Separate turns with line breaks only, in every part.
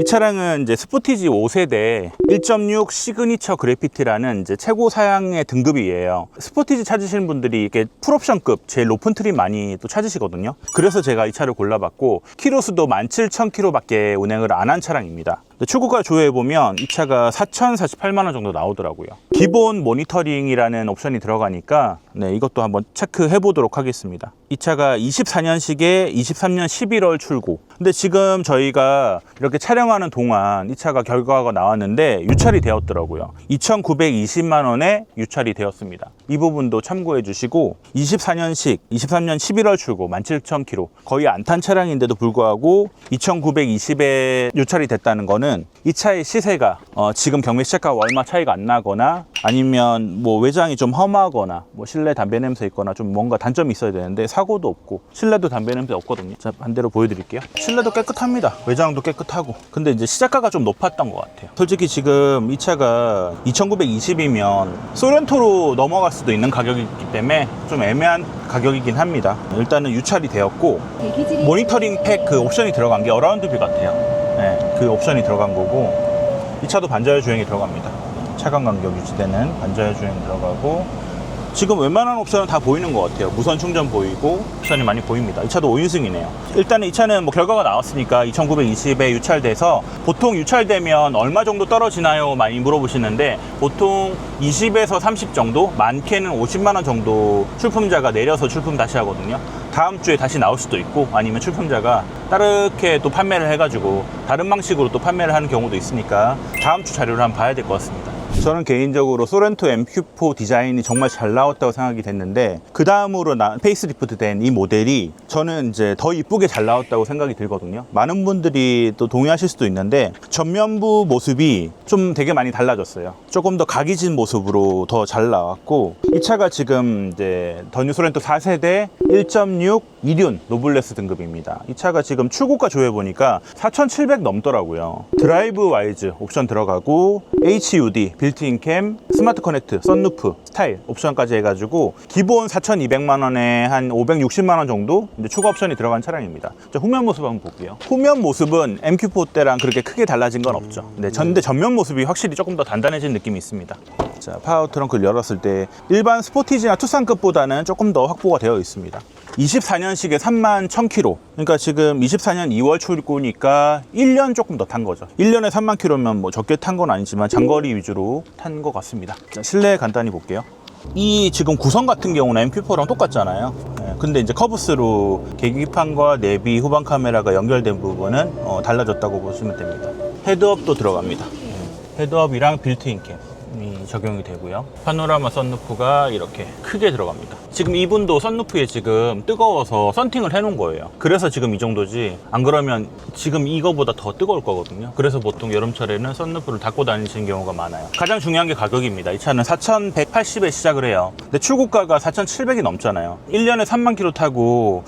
이 차량은 이제 스포티지 5세대 1.6 시그니처 그래피티라는 이제 최고 사양의 등급이에요. 스포티지 찾으시는 분들이 이게 풀옵션급 제일 높은 트림 많이 또 찾으시거든요. 그래서 제가 이 차를 골라봤고 키로수도 17,000km밖에 운행을 안 한 차량입니다. 출고가 조회해 보면 이 차가 4,048만 원 정도 나오더라고요. 기본 모니터링이라는 옵션이 들어가니까 네, 이것도 한번 체크해 보도록 하겠습니다. 이 차가 24년식에 23년 11월 출고. 근데 지금 저희가 이렇게 촬영하는 동안 이 차가 결과가 나왔는데 유찰이 되었더라고요. 2,920만 원에 유찰이 되었습니다. 이 부분도 참고해 주시고 24년식 23년 11월 출고 17,000km 거의 안 탄 차량인데도 불구하고 2,920에 유찰이 됐다는 거는 이 차의 시세가 어, 지금 경매 시작과 얼마 차이가 안 나거나 아니면 뭐 외장이 좀 험하거나 뭐 실내 담배 냄새 있거나 좀 뭔가 단점이 있어야 되는데 사고도 없고 실내도 담배 냄새 없거든요. 자 반대로 보여드릴게요. 실내도 깨끗합니다. 외장도 깨끗하고. 근데 이제 시작가가 좀 높았던 것 같아요. 솔직히 지금 이 차가 2,920이면 소렌토로 넘어갈 수도 있는 가격이기 때문에 좀 애매한 가격이긴 합니다. 일단은 유찰이 되었고 모니터링 팩 그 옵션이 들어간 게 어라운드 뷰 같아요. 네, 그 옵션이 들어간 거고 이 차도 반자율 주행이 들어갑니다. 차간 간격 유지되는 반자율 주행 들어가고 지금 웬만한 옵션은 다 보이는 것 같아요. 무선 충전 보이고 옵션이 많이 보입니다. 이 차도 5인승이네요. 일단은 이 차는 뭐 결과가 나왔으니까 2920에 유찰돼서 보통 유찰되면 얼마 정도 떨어지나요? 많이 물어보시는데 보통 20에서 30 정도, 많게는 50만 원 정도 출품자가 내려서 출품 다시 하거든요. 다음 주에 다시 나올 수도 있고 아니면 출품자가 다르게 또 판매를 해가지고 다른 방식으로 또 판매를 하는 경우도 있으니까 다음 주 자료를 한번 봐야 될 것 같습니다. 저는 개인적으로 소렌토 MQ4 디자인이 정말 잘 나왔다고 생각이 됐는데 그 다음으로 나 페이스리프트 된 이 모델이 저는 이제 더 이쁘게 잘 나왔다고 생각이 들거든요. 많은 분들이 또 동의하실 수도 있는데 전면부 모습이 좀 되게 많이 달라졌어요. 조금 더 각이 진 모습으로 더 잘 나왔고 이 차가 지금 이제 더뉴 소렌토 4세대 1.6 미륜 노블레스 등급입니다. 이 차가 지금 출고가 조회 보니까 4,700 넘더라고요. 드라이브 와이즈 옵션 들어가고 HUD 빌트인 캠, 스마트 커넥트, 썬루프, 스타일 옵션까지 해가지고 기본 4,200만 원에 한 560만 원 정도 이제 추가 옵션이 들어간 차량입니다. 자, 후면 모습 한번 볼게요. 후면 모습은 MQ4 때랑 그렇게 크게 달라진 건 없죠. 네, 전데 전면 모습이 확실히 조금 더 단단해진 느낌이 있습니다. 자, 파워 트렁크를 열었을 때 일반 스포티지나 투싼급보다는 조금 더 확보가 되어 있습니다. 24년식에 3만 1000km. 그러니까 지금 24년 2월 출고니까 1년 조금 더 탄 거죠. 1년에 3만 km면 뭐 적게 탄 건 아니지만 장거리 위주로 탄 것 같습니다. 자, 실내 간단히 볼게요. 이 지금 구성 같은 경우는 MQ4랑 똑같잖아요. 예, 근데 이제 커브스로 계기판과 내비 후방 카메라가 연결된 부분은 어, 달라졌다고 보시면 됩니다. 헤드업도 들어갑니다. 예, 헤드업이랑 빌트인 캠 이 적용이 되고요. 파노라마 썬루프가 이렇게 크게 들어갑니다. 지금 이분도 썬루프에 지금 뜨거워서 썬팅을 해 놓은 거예요. 그래서 지금 이 정도지. 안 그러면 지금 이거보다 더 뜨거울 거거든요. 그래서 보통 여름철에는 썬루프를 닫고 다니시는 경우가 많아요. 가장 중요한 게 가격입니다. 이 차는 4,180에 시작을 해요. 근데 출고가가 4,700이 넘잖아요. 1년에 3만 킬로 타고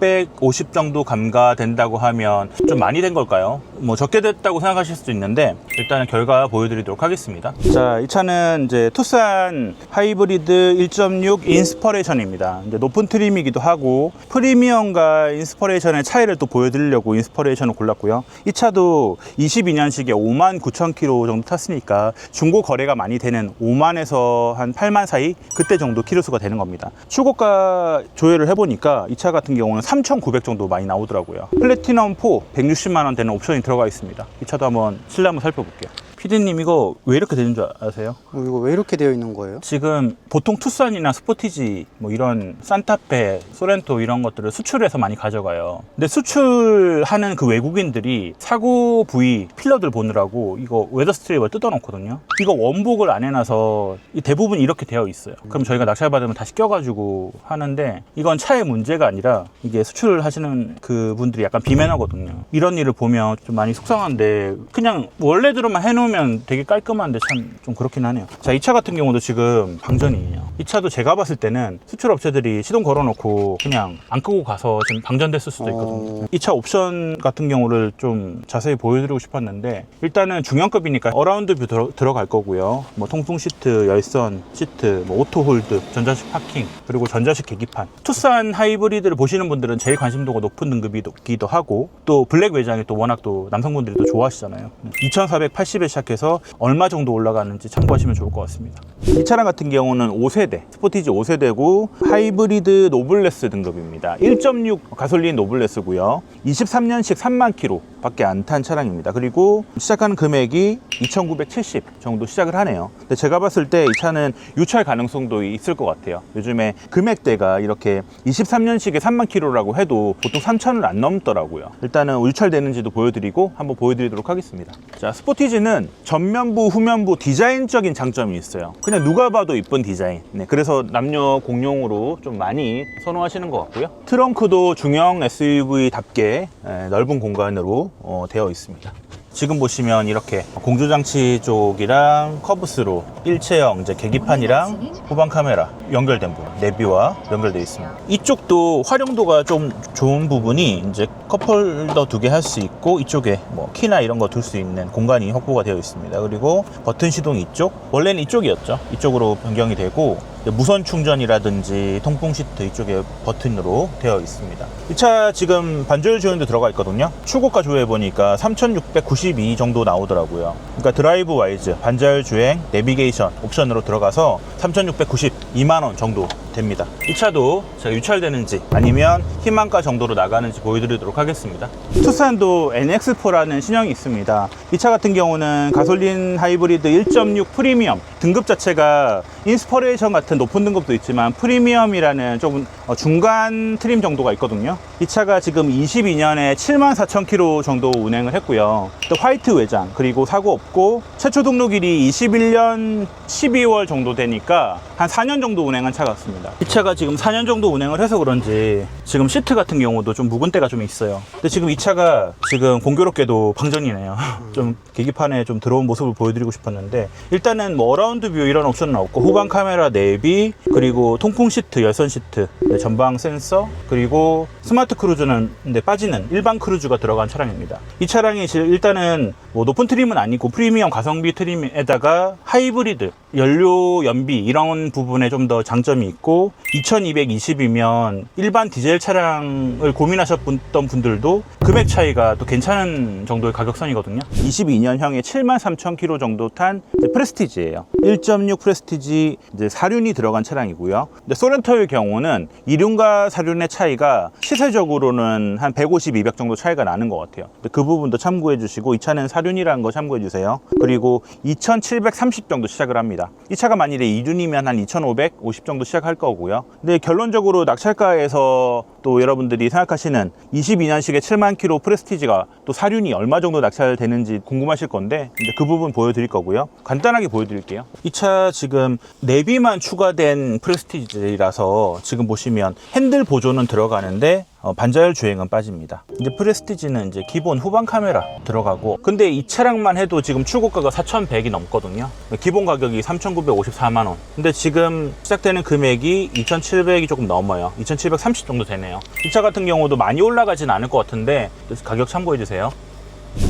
650 정도 감가된다고 하면 좀 많이 된 걸까요? 뭐 적게 됐다고 생각하실 수도 있는데 일단은 결과 보여드리도록 하겠습니다. 자, 이 차는 이제 투싼 하이브리드 1.6 인스퍼레이션입니다. 이제 높은 트림이기도 하고 프리미엄과 인스퍼레이션의 차이를 또 보여드리려고 인스퍼레이션을 골랐고요. 이 차도 22년식에 5만 9천 킬로 정도 탔으니까 중고 거래가 많이 되는 5만에서 한 8만 사이 그때 정도 키로수가 되는 겁니다. 출고가 조회를 해보니까 이 차 같은 경우는 3,900 정도 많이 나오더라고요. 플래티넘 4 160만 원 되는 옵션이 들어가 있습니다. 이 차도 한번 실내 한번 살펴볼게요. 피디님 이거 왜 이렇게 되는 줄 아세요?
어, 이거 왜 이렇게 되어 있는 거예요?
지금 보통 투싼이나 스포티지 뭐 이런 산타페, 소렌토 이런 것들을 수출해서 많이 가져가요. 근데 수출하는 그 외국인들이 사고 부위 필러들 보느라고 이거 웨더 스트립을 뜯어놓거든요. 이거 원복을 안 해놔서 이 대부분 이렇게 되어 있어요. 그럼 저희가 낙찰 받으면 다시 껴가지고 하는데 이건 차의 문제가 아니라 이게 수출하시는 그 분들이 약간 비매너거든요. 이런 일을 보면 좀 많이 속상한데 그냥 원래대로만 해놓으면 보시면 되게 깔끔한데 참 좀 그렇긴 하네요. 자, 이 차 같은 경우도 지금 방전이에요. 이 차도 제가 봤을 때는 수출 업체들이 시동 걸어놓고 그냥 안 끄고 가서 지금 방전됐을 수도 있거든요. 이 차 옵션 같은 경우를 좀 자세히 보여드리고 싶었는데 일단은 중형급이니까 어라운드 뷰 들어, 들어갈 거고요. 뭐 통풍 시트, 열선 시트, 뭐 오토 홀드, 전자식 파킹, 그리고 전자식 계기판. 투싼 하이브리드를 보시는 분들은 제일 관심도가 높은 등급이기도 하고 또 블랙 외장이 또 워낙 또 남성분들이 또 좋아하시잖아요. 2,480에 시작 해서 얼마 정도 올라가는지 참고하시면 좋을 것 같습니다. 이 차량 같은 경우는 5세대, 스포티지 5세대고 하이브리드 노블레스 등급입니다. 1.6 가솔린 노블레스고요. 23년식 3만 킬로 밖에 안 탄 차량입니다. 그리고 시작하는 금액이 2,970 정도 시작을 하네요. 근데 제가 봤을 때 이 차는 유찰 가능성도 있을 것 같아요. 요즘에 금액대가 이렇게 23년식에 3만 킬로라고 해도 보통 3천을 안 넘더라고요. 일단은 유찰되는지도 보여드리고 한번 보여드리도록 하겠습니다. 자, 스포티지는 전면부, 후면부 디자인적인 장점이 있어요. 그냥 누가 봐도 이쁜 디자인. 네, 그래서 남녀 공용으로 좀 많이 선호하시는 것 같고요. 트렁크도 중형 SUV답게 넓은 공간으로 어, 되어 있습니다. 지금 보시면 이렇게 공조장치 쪽이랑 커브스로 일체형 이제 계기판이랑 후방 카메라 연결된 부분 내비와 연결되어 있습니다. 이쪽도 활용도가 좀 좋은 부분이 이제 컵홀더 두 개 할 수 있고 이쪽에 뭐 키나 이런 거 둘 수 있는 공간이 확보가 되어 있습니다. 그리고 버튼 시동 이쪽 원래는 이쪽이었죠. 이쪽으로 변경이 되고 무선 충전이라든지 통풍 시트 이쪽에 버튼으로 되어 있습니다. 이 차 지금 반조율 지원도 들어가 있거든요. 출고가 조회 보니까 3,692 정도 나오더라고요. 그러니까 드라이브 와이즈, 반자율 주행, 내비게이션 옵션으로 들어가서 3,692만 원 정도 됩니다. 이 차도 제가 유찰되는지 아니면 희망가 정도로 나가는지 보여드리도록 하겠습니다. 투싼도 NX4라는 신형이 있습니다. 이 차 같은 경우는 가솔린 하이브리드 1.6 프리미엄 등급 자체가 인스퍼레이션 같은 높은 등급도 있지만 프리미엄이라는 조금 어, 중간 트림 정도가 있거든요. 이 차가 지금 22년에 7만 4천 킬로 정도 운행을 했고요. 또 화이트 외장 그리고 사고 없고 최초 등록일이 21년 12월 정도 되니까 한 4년 정도 운행한 차 같습니다. 이 차가 지금 4년 정도 운행을 해서 그런지 지금 시트 같은 경우도 좀 묵은 때가 좀 있어요. 근데 지금 이 차가 지금 공교롭게도 방전이네요. 좀 계기판에 좀 들어온 모습을 보여드리고 싶었는데 일단은 뭐 어라운드 뷰 이런 옵션은 없고 후방 카메라 내비 그리고 통풍 시트 열선 시트 네, 전방 센서 그리고 스마트 크루즈는 근데 빠지는 일반 크루즈가 들어간 차량입니다. 이 차량이 실- 일단은 뭐 높은 트림은 아니고 프리미엄 가성비 트림에다가 하이브리드 연료 연비 이런 부분에 좀 더 장점이 있고 2220이면 일반 디젤 차량을 고민하셨던 분들도 금액 차이가 또 괜찮은 정도의 가격선이거든요. 22년형에 7만 3천 킬로 정도 탄 프레스티지예요. 1.6 프레스티지 이제 사륜이 들어간 차량이고요. 근데 소렌토의 경우는 이륜과 사륜의 차이가 시세적으로는 한 150, 200 정도 차이가 나는 것 같아요. 그 부분도 참고해 주시고 이 차는 사륜이라는 거 참고해 주세요. 그리고 2,730 정도 시작을 합니다. 이 차가 만일에 이륜이면 한 2,550 정도 시작할 거고요. 근데 결론적으로 낙찰가에서 또 여러분들이 생각하시는 22년식의 7만 킬로 프레스티지가 또 사륜이 얼마 정도 낙찰되는지 궁금하실 건데 이제 그 부분 보여드릴 거고요. 간단하게 보여드릴게요. 이 차 지금 내비만 추가된 프레스티지라서 지금 보시면 핸들 보조는 들어가는데 어, 반자율 주행은 빠집니다. 이제 프레스티지는 이제 기본 후방 카메라 들어가고 근데 이 차량만 해도 지금 출고가가 4,100이 넘거든요. 기본 가격이 3,954만 원. 근데 지금 시작되는 금액이 2,700이 조금 넘어요. 2,730 정도 되네요. 이 차 같은 경우도 많이 올라가진 않을 것 같은데 가격 참고해 주세요.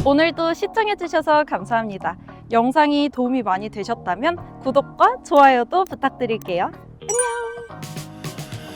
오늘도 시청해 주셔서 감사합니다. 영상이 도움이 많이 되셨다면 구독과 좋아요도 부탁드릴게요.